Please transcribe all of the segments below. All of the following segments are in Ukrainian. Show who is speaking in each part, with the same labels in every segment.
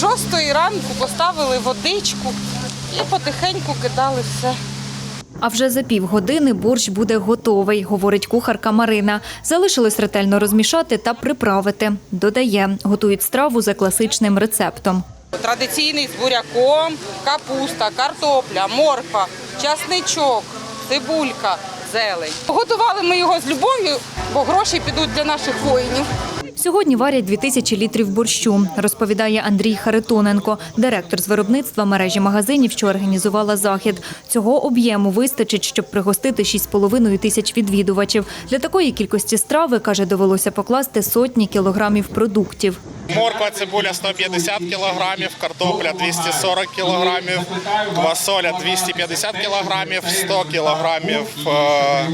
Speaker 1: Шостої ранку поставили водичку і потихеньку кидали все.
Speaker 2: А вже за півгодини борщ буде готовий, говорить кухарка Марина. Залишилось ретельно розмішати та приправити. Додає, готують страву за класичним рецептом.
Speaker 1: Традиційний з буряком, капуста, картопля, морква, часничок, цибулька, зелень. Готували ми його з любов'ю, бо гроші підуть для наших воїнів.
Speaker 2: Сьогодні варять 2000 літрів борщу, розповідає Андрій Харитоненко, директор з виробництва мережі магазинів, що організувала захід. Цього об'єму вистачить, щоб пригостити 6,5 тисяч відвідувачів. Для такої кількості страви, каже, довелося покласти сотні кілограмів продуктів.
Speaker 3: Морква, цибуля 150 кілограмів, картопля 240 кілограмів, квасоля 250 кілограмів, 100 кілограмів е,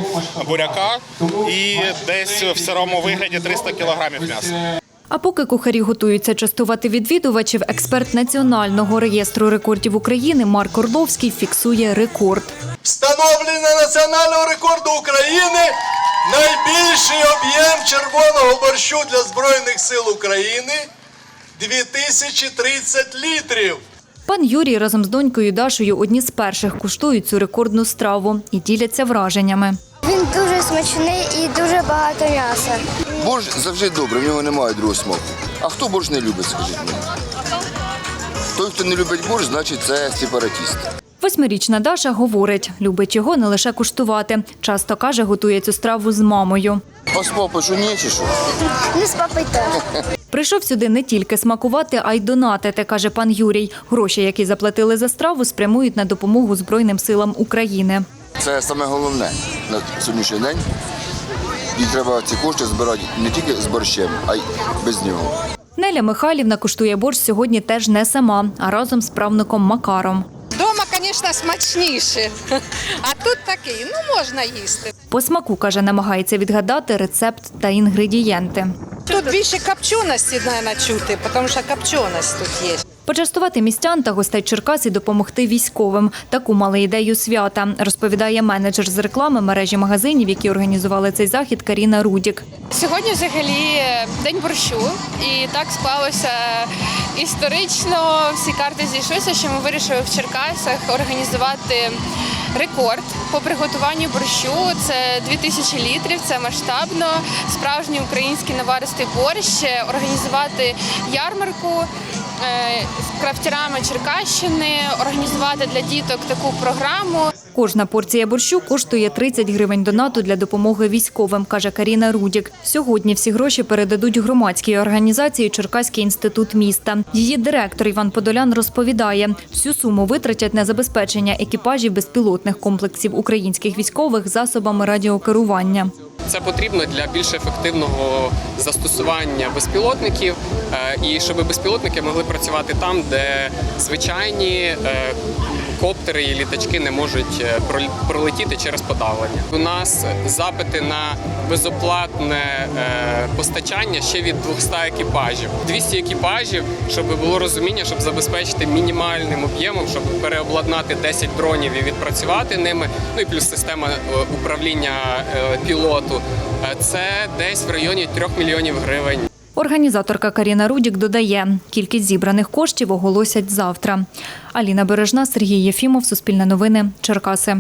Speaker 3: буряка і десь в сирому вигляді 300 кілограмів м'яса.
Speaker 2: А поки кухарі готуються частувати відвідувачів, експерт Національного реєстру рекордів України Марк Орловський фіксує рекорд.
Speaker 4: Встановлення національного рекорду України найбільший об'єм червоного борщу для Збройних сил України 2030 літрів.
Speaker 2: Пан Юрій разом з донькою Дашою одні з перших куштують цю рекордну страву і діляться враженнями.
Speaker 5: Він дуже смачний і дуже багато м'яса.
Speaker 6: Борщ завжди добре, в нього немає другого смаку. А хто борщ не любить, скажіть мені? Той, хто не любить борщ, значить це сепаратіст.
Speaker 2: Восьмирічна Даша говорить, любить його не лише куштувати. Часто каже, готує цю страву з мамою.
Speaker 6: А з папою що ні, чи що?
Speaker 5: Ну, з папою теж.
Speaker 2: Прийшов сюди не тільки смакувати, а й донатити, каже пан Юрій. Гроші, які заплатили за страву, спрямують на допомогу Збройним силам України.
Speaker 6: Це саме головне на сьогоднішній день. І треба ці кошти збирати не тільки з борщем, а й без нього.
Speaker 2: Неля Михайлівна куштує борщ сьогодні теж не сама, а разом з правнуком Макаром.
Speaker 7: Дома, звісно, смачніше, а тут такий, ну можна їсти.
Speaker 2: По смаку, каже, намагається відгадати рецепт та інгредієнти.
Speaker 7: Тут більше копченості, мабуть, чути, тому що копченість тут є.
Speaker 2: Почастувати містян та гостей Черкас і допомогти військовим. Таку мали ідею свята, розповідає менеджер з реклами мережі магазинів, які організували цей захід Каріна Рудік.
Speaker 8: Сьогодні взагалі день борщу, і так склалося історично. Всі карти зійшлися, що ми вирішили в Черкасах організувати рекорд по приготуванню борщу. Це 2000 літрів, це масштабно, справжній український наваристий борщ. Організувати ярмарку е, крафтірами Черкащини, організувати для діток таку програму.
Speaker 2: Кожна порція борщу коштує 30 гривень донату для допомоги військовим, каже Каріна Рудік. Сьогодні всі гроші передадуть громадській організації Черкаський інститут міста. Її директор Іван Подолян розповідає, всю суму витратять на забезпечення екіпажів безпілотних комплексів українських військових засобами радіокерування.
Speaker 9: Це потрібно для більш ефективного застосування безпілотників е, і щоб безпілотники могли працювати там, де звичайні е, коптери і літачки не можуть е, пролетіти через подавлення. У нас запити на безоплатне е, постачання ще від 200 екіпажів. 200 екіпажів, щоб було розуміння, щоб забезпечити мінімальним об'ємом, щоб переобладнати 10 дронів і відпрацювати ними. Ну і плюс система е, управління пілоту. Це десь в районі 3 мільйонів гривень.
Speaker 2: Організаторка Каріна Рудік додає, кількість зібраних коштів оголосять завтра. Аліна Бережна, Сергій Єфімов, Суспільне новини, Черкаси.